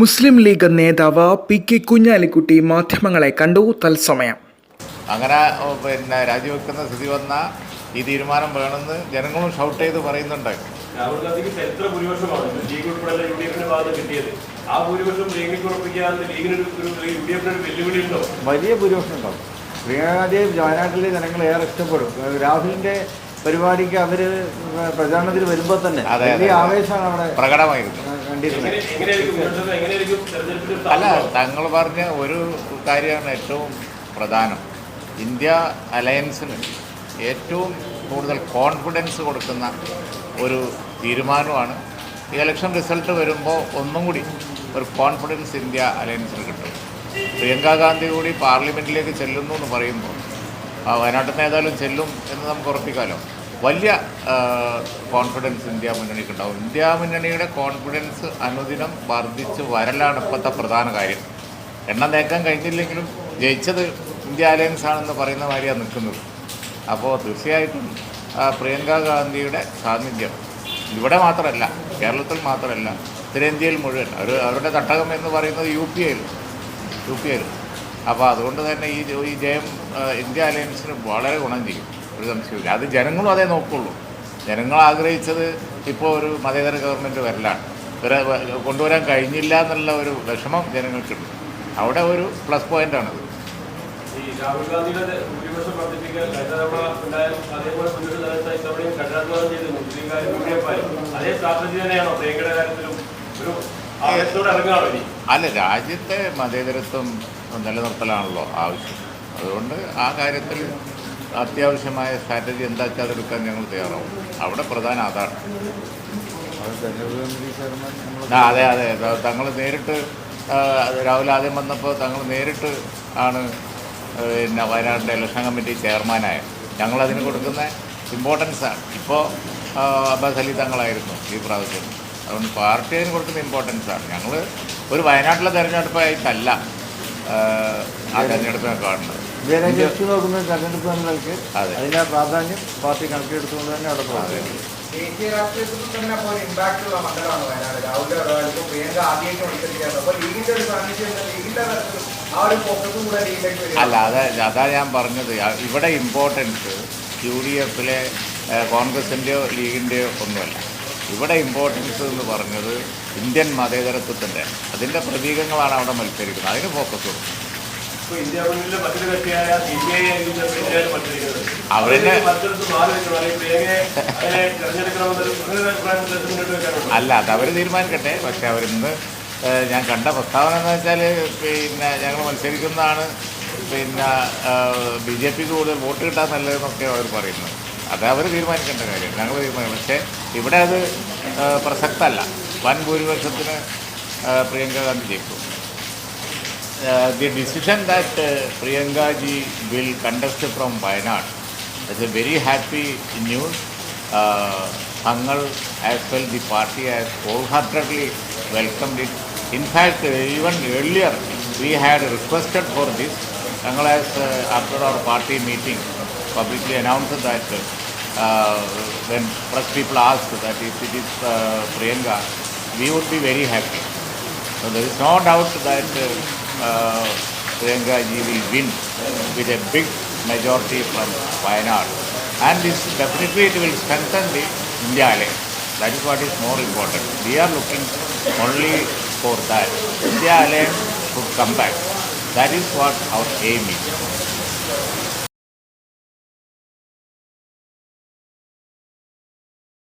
മുസ്ലിം league നേതാവ് P K Kunhalikutty മാധ്യമങ്ങളെ കണ്ടു തത്സമയം. അങ്ങനെ പിന്നെ രാജിവെക്കുന്ന സ്ഥിതി വന്ന ഈ തീരുമാനം വേണമെന്ന് ജനങ്ങളും ഷൗട്ട് ചെയ്ത് പറയുന്നുണ്ട്. രാഹുൽ ഗാന്ധിക്ക് ചരിത്ര ഭൂരിപക്ഷമാണ്. ലീഗ് ഉൾപ്പെടെ യു ഡി എഫിന്റെ ഭാഗത്ത് കിട്ടിയത്. ആ ഭൂരിപക്ഷം ലീഗിലേക്ക് ഉറപ്പിക്കാതെ ലീഗിനൊരു ഒരു യു ഡി എഫിന് ഒരു വെല്ലുവിളി ഉണ്ടോ? വലിയ ഭൂരിപക്ഷം ഉണ്ടാവും. പ്രിയങ്കാഗാന്ധിയെ വയനാട്ടിലെ ജനങ്ങൾ ഏറെ ഇഷ്ടപ്പെടും. രാഹുലിന്റെ പരിപാടിക്ക് അവർ പ്രചാരണത്തിൽ വരുമ്പോൾ തന്നെ അതെ, വലിയ ആവേശമാണ് അവിടെ. പ്രകടമായിരുന്നു. കണ്ടിരുന്നത്. അല്ല? തങ്ങൾ പറഞ്ഞ ഒരു കാര്യമാണ് ഏറ്റവും പ്രധാനം. ഇന്ത്യ അലയൻസിന് ഏറ്റവും കൂടുതൽ കോൺഫിഡൻസ് കൊടുക്കുന്ന ഒരു തീരുമാനമാണ്. ഈ ഇലക്ഷൻ റിസൾട്ട് വരുമ്പോൾ ഒന്നും കൂടി ഒരു കോൺഫിഡൻസ് ഇന്ത്യ അലയൻസിന് കിട്ടും. പ്രിയങ്ക ഗാന്ധി കൂടി പാർലമെന്റിലേക്ക് ചെല്ലുന്നു എന്ന് പറയുമ്പോൾ ആ വയനാട്ടിൽ നിന്ന് ഏതായാലും ചെല്ലും എന്ന് നമുക്ക് ഉറപ്പിക്കാമല്ലോ വലിയ കോൺഫിഡൻസ് ഇന്ത്യ മുന്നണിക്ക് ഉണ്ടാവും. ഇന്ത്യ മുന്നണിയുടെ കോൺഫിഡൻസ് അനുദിനം വർദ്ധിച്ച് വരലാണ് ഇപ്പോഴത്തെ പ്രധാന കാര്യം. എണ്ണ നേക്കാൻ കഴിഞ്ഞില്ലെങ്കിലും ജയിച്ചത് ഇന്ത്യ അലയൻസ് ആണെന്ന് പറയുന്ന മാതിരിയാണ് നിൽക്കുന്നത്. അപ്പോൾ തീർച്ചയായിട്ടും പ്രിയങ്ക ഗാന്ധിയുടെ സാന്നിധ്യം ഇവിടെ മാത്രമല്ല കേരളത്തിൽ മാത്രമല്ല ഉത്തരേന്ത്യയിൽ മുഴുവൻ അവർ അവരുടെ തട്ടകം എന്ന് പറയുന്നത് യു പി ഐയിൽ യു പി ഐയിൽ അപ്പോൾ അതുകൊണ്ട് തന്നെ ഈ ഈ ജയം ഇന്ത്യ അലയൻസിന് വളരെ ഗുണം ചെയ്യും. ഒരു സംശയമില്ല അത് ജനങ്ങളും അതേ നോക്കുള്ളൂ. ജനങ്ങൾ ആഗ്രഹിച്ചത് ഇപ്പോൾ ഒരു മതേതര ഗവൺമെന്റ് വരലാണ്. ഇവരെ കൊണ്ടുവരാൻ കഴിഞ്ഞില്ല എന്നുള്ള ഒരു വിഷമം ജനങ്ങൾക്കുണ്ട്. അവിടെ ഒരു പ്ലസ് പോയിന്റാണത് ഈ രാഹുൽ ഗാന്ധിയുടെ ഭൂരിപക്ഷം വർദ്ധിപ്പിക്കാൻ കഴിഞ്ഞ തവണ ഉണ്ടായാലും അതേപോലെ മുന്നോട്ട് ഇത്തവണയും കഠിനാധ്വാനം ചെയ്ത് മുസ്ലിം അതേ സ്ട്രാറ്റജി തന്നെയാണോ പ്രിയങ്കയുടെ കാര്യത്തിലും ഒരു അല്ല രാജ്യത്തെ മതേതരത്വം നിലനിർത്തലാണല്ലോ ആവശ്യം. അതുകൊണ്ട് ആ കാര്യത്തിൽ അത്യാവശ്യമായ സ്ട്രാറ്റജി എന്താച്ചാൽ അതെടുക്കാൻ ഞങ്ങൾ തയ്യാറാവും. അവിടെ പ്രധാന അതാണ്. അത് അതെ തങ്ങൾ നേരിട്ട് രാഹുൽ ആദ്യം വന്നപ്പോൾ തങ്ങൾ നേരിട്ട് ആണ് പിന്നെ വയനാടിന്റെ ഇലക്ഷൻ കമ്മിറ്റി ചെയർമാനായ ഞങ്ങളതിന് കൊടുക്കുന്ന ഇമ്പോർട്ടൻസാണ് ഇപ്പോൾ അബ്ബാസ് അലി തങ്ങളായിരുന്നു ഈ പ്രാവശ്യം. അതുകൊണ്ട് പാർട്ടി അതിന് കൊടുക്കുന്ന ഇമ്പോർട്ടൻസാണ് ഞങ്ങൾ ഒരു വയനാട്ടിലെ തെരഞ്ഞെടുപ്പായിട്ടല്ല ആ തെരഞ്ഞെടുപ്പിനെ കാണുന്നത്. ജസ്റ്റ് നോക്കുന്ന തെരഞ്ഞെടുപ്പ് അതെ. അതിന്റെ പ്രാധാന്യം പാർട്ടി കണക്കിലെടുത്തുകൊണ്ട് തന്നെ അവിടെ കൂടെ അല്ല അതാ അതാ ഞാൻ പറഞ്ഞത്. ഇവിടെ ഇമ്പോർട്ടൻസ് യു ഡി എഫിലെ കോൺഗ്രസിന്റെയോ ലീഗിന്റെയോ ഒന്നുമല്ല. ഇവിടെ ഇമ്പോർട്ടൻസ് എന്ന് പറഞ്ഞത് ഇന്ത്യൻ മതേതരത്വത്തിന്റെ അതിന്റെ പ്രതീകങ്ങളാണ് അവിടെ മത്സരിക്കുന്നത്. അതിന് ഫോക്കസ് കൊടുക്കും അല്ല അത് അവർ തീരുമാനിക്കട്ടെ. പക്ഷെ അവരിന്ന് ഞാൻ കണ്ട പ്രസ്താവന എന്ന് വെച്ചാൽ പിന്നെ ഞങ്ങൾ മത്സരിക്കുന്നതാണ്. പിന്നെ ബി ജെ പിക്ക് കൂടുതൽ വോട്ട് കിട്ടാൻ നല്ലതെന്നൊക്കെ അവർ പറയുന്നത് അത് അവർ തീരുമാനിക്കേണ്ട കാര്യം ഞങ്ങൾ തീരുമാനിക്കും. പക്ഷേ ഇവിടെ അത് പ്രസക്തമല്ല വൻ ഭൂരിപക്ഷത്തിന് പ്രിയങ്ക ഗാന്ധി ജയിക്കും the decision that uh, Priyanka ji will contest from Wayanad is a very happy news. Uh, Hangal as well the party has wholeheartedly welcomed it. In fact, uh, even earlier we had requested for this. Hangal has uh, after our party meeting publicly announced that uh, when press people asked that if it is uh, Priyanka, we would be very happy. So there is no doubt that uh, uh, Priyanka ji will win with a big majority from Wayanad. And this definitely it will strengthen the India alliance. That is what is more important. We are looking only for that. India alliance should come back. That is what our aim is.